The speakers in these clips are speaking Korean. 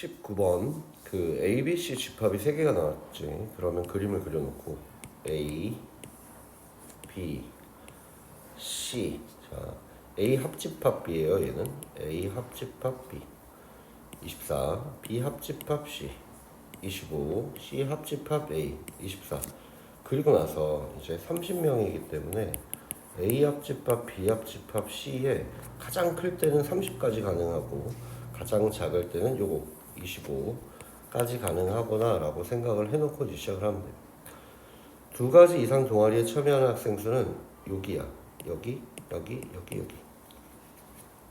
19번 그 A, B, C 집합이 3개가 나왔지. 그러면 그림을 그려놓고 A, B, C. 자, A 합집합 B예요. 얘는 A 합집합 B. 24. B 합집합 C. 25. C 합집합 A. 24. 그리고 나서 이제 30명이기 때문에 A 합집합 B 합집합 C에 가장 클 때는 30까지 가능하고 가장 작을 때는 요거 25까지 가능하거나 라고 생각을 해놓고 시작을 하면 돼요. 두 가지 이상 동아리에 참여하는 학생 수는 여기야. 여기, 여기, 여기, 여기.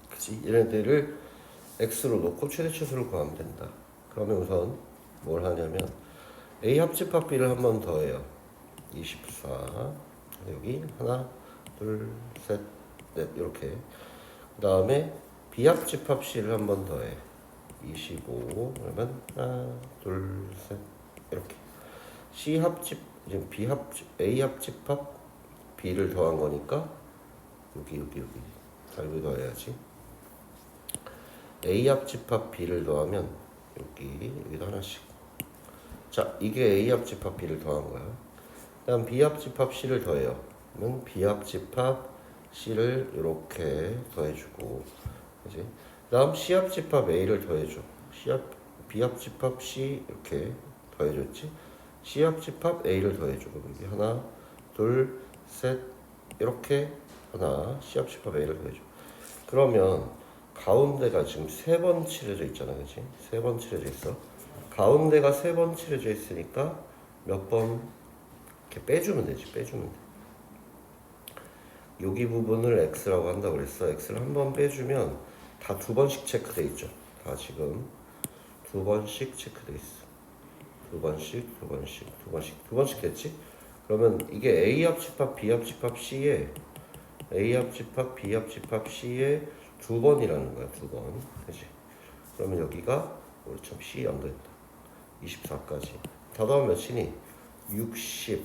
그치? 얘네들을 x로 놓고 최대 최소를 구하면 된다. 그러면 우선 뭘 하냐면 a 합집합 b를 한 번 더해요. 24 여기 하나 둘 셋 넷 이렇게 그 다음에 b 합집합 c를 한 번 더해 25 그러면 하나 둘 셋 이렇게 c 합집 지금 b 합집 a 합집합 b를 더한 거니까 여기 여기 여기 자 여기 더해야지 A 합집합 B를 더하면 여기 여기도 하나씩. 자 이게 A 합집합 B를 더한 거야. 그다음 B 합집합 C를 더해요. 그러면 B 합집합 C를 이렇게 더해주고, 그지? 그다음 C 합 집합 A를 더해줘. C 합 B 합 집합 C 이렇게 더해줬지. C 합 집합 A를 더해줘. 여기 하나, 둘, 셋 이렇게 하나 C 합 집합 A를 더해줘. 그러면 가운데가 지금 세 번 칠해져 있잖아, 그렇지? 세 번 칠해져 있어. 가운데가 세 번 칠해져 있으니까 몇 번 이렇게 빼주면 되지, 빼주면 돼. 여기 부분을 x라고 한다고 그랬어. x를 한 번 빼주면 다 두 번씩 체크돼 있죠. 다 지금 두 번씩 체크돼 있어. 두 번씩, 두 번씩, 두 번씩, 두 번씩 됐지? 그러면 이게 a 합집합, b 합집합, c에 a 합집합, b 합집합, c에 두 번이라는 거야, 두 번. 그지? 그러면 여기가 우리 참 C 연도했다. 24까지. 다 더하면 몇이니? 60,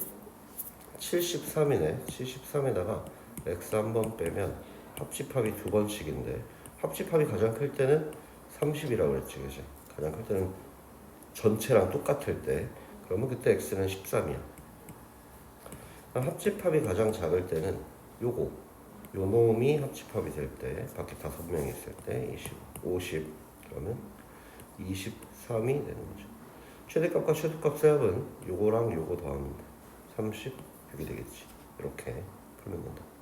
73이네. 73에다가 X 한 번 빼면 합집합이 두 번씩인데 합집합이 가장 클 때는 30이라고 그랬지, 그지? 가장 클 때는 전체랑 똑같을 때 그러면 그때 X는 13이야. 합집합이 가장 작을 때는 요거 요 놈이 합집합이 될 때 밖에 다섯 명이 있을 때 20, 50 그러면 23이 되는 거죠. 최대값과 최소값 세합은 요거랑 요거. 30 이게 되겠지. 이렇게 풀면 된다.